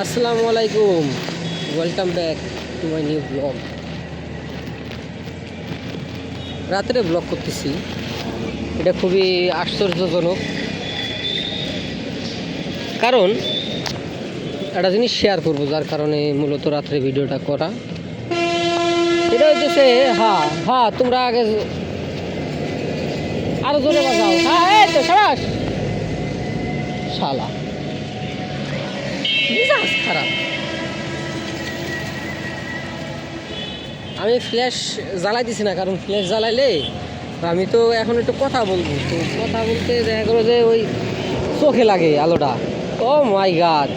আসসালামু আলাইকুম। Welcome back to my new blog রাত্রে ব্লগ করতেছি। এটা খুবই আশ্চর্যজনক। কারণ একটা জিনিস শেয়ার করব, যার কারণে মূলত রাত্রে ভিডিওটা করা। এটা হইতেছে হ্যাঁ হ্যাঁ তোমরা আগে আরও জোরে বাজাও। হ্যাঁ সাবাস! শালা। খারাপ। আমি ফ্ল্যাশ জ্বালাই দিছি না, কারণ ফ্ল্যাশ জ্বালাইলে আমি তো এখন একটু কথা বলব। তো কথা বলতে দেখা গেলো যে ওই চোখে লাগে আলোটা। ও মাই গাছ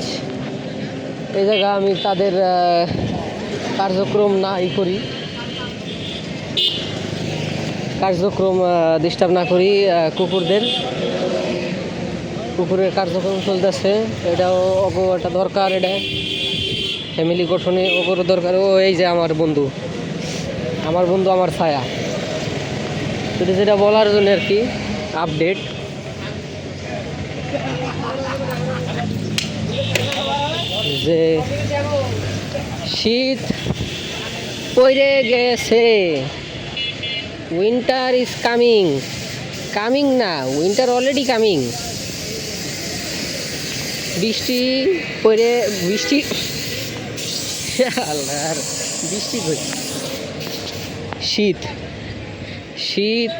এই জায়গা আমি তাদের কার্যক্রম না ই করি। কার্যক্রম ডিস্টার্ব না করি কুকুরদের। কুকুরের কার্যক্রম চলতেছে। এটাও একটা দরকার, এটা ফ্যামিলি গঠনে অগর দরকার। ও, এই যে আমার বন্ধু। আমার বন্ধু আমার ছায়া। শুধু যেটা বলার জন্য আর কি আপডেট যে শীত পড়ে গেছে। উইন্টার ইজ কামিং কামিং না উইন্টার অলরেডি কামিং বৃষ্টি পরে বৃষ্টি আল্লাহর, বৃষ্টি শীত। শীত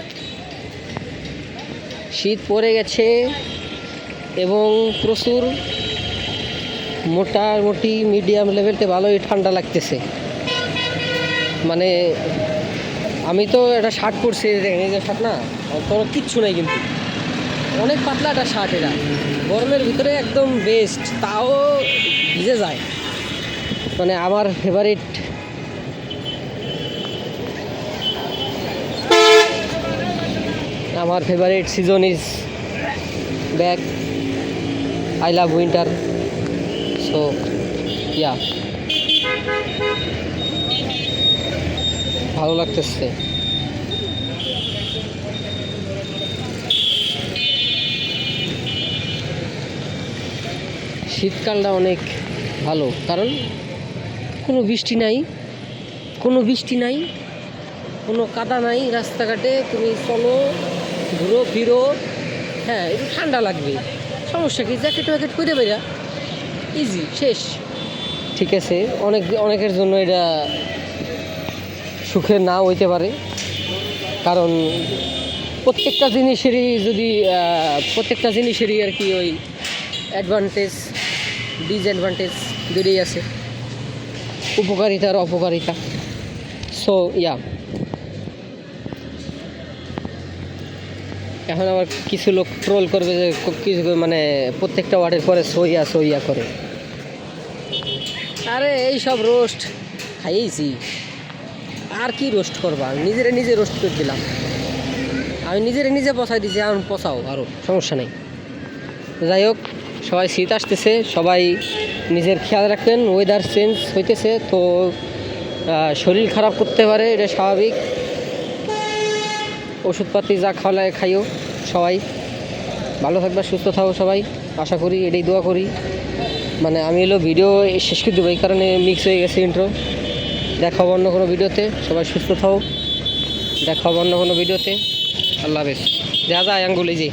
শীত পড়ে গেছে এবং প্রচুর মোটামুটি মিডিয়াম লেভেলতে ভালোই ঠান্ডা লাগতেছে। মানে আমি তো একটা শার্ট পরছি শার্ট না কিচ্ছু নাই কিন্তু। অনেক পাতলা একটা শার্ট এটা। গরমের ভিতরে একদম বেস্ট তাও ভিজে যায়। মানে আমার ফেভারিট আমার favourite season is back I love winter so yeah ভালো লাগতেছে। শীতকালটা অনেক ভালো, কারণ কোনো বৃষ্টি নাই, কোনো বৃষ্টি নাই, কোনো কাদা নাই রাস্তাঘাটে, তুমি চলো, ঘুরো, ফিরো হ্যাঁ একটু ঠান্ডা লাগবে, সমস্যা কি? জ্যাকেট ওয়াকেট করে বেরা ইজি শেষ। ঠিক আছে, অনেক, অনেকের জন্য এটা সুখের না হইতে পারে, কারণ প্রত্যেকটা জিনিসেরই যদি প্রত্যেকটা জিনিসেরই আর কি ওই অ্যাডভান্টেজ ডিসঅ্যাডভান্টেজ দুটোই আছে। উপকারিতা আর অপকারিতা। সো ইয়া এখন আবার কিছু লোক ট্রোল করবে যে, কিছু মানে প্রত্যেকটা ওয়ার্ডের পরে সইয়া সইয়া করে। আরে, এই সব রোস্ট খাইয়েছি আর কি রোস্ট করবা? নিজেরে নিজে রোস্ট করে দিলাম। আমি নিজেরে নিজে পচাই দিছি, এখন পচাও আরও সমস্যা নেই। যাই হোক। সবাই শীত আসতেছে, সবাই নিজের খেয়াল রাখবেন ওয়েদার চেঞ্জ হইতেছে, তো শরীর খারাপ করতে পারে, এটা স্বাভাবিক। ওষুধপাতি যা খাওয়ালে খাইও সবাই। ভালো থাকবে, সুস্থ থাকো সবাই। আশা করি এটাই দোয়া করি। মানে আমি হলো ভিডিও শেষ করে দেবো, এই কারণে মিক্স হয়ে গেছে ইন্ট্রো দেখা অন্য কোনো ভিডিওতে সবাই সুস্থ থাকো। দেখা অন্য কোনো ভিডিওতে আল্লাহ হাফেজ। দেখা যায় আঙ্গুল যে।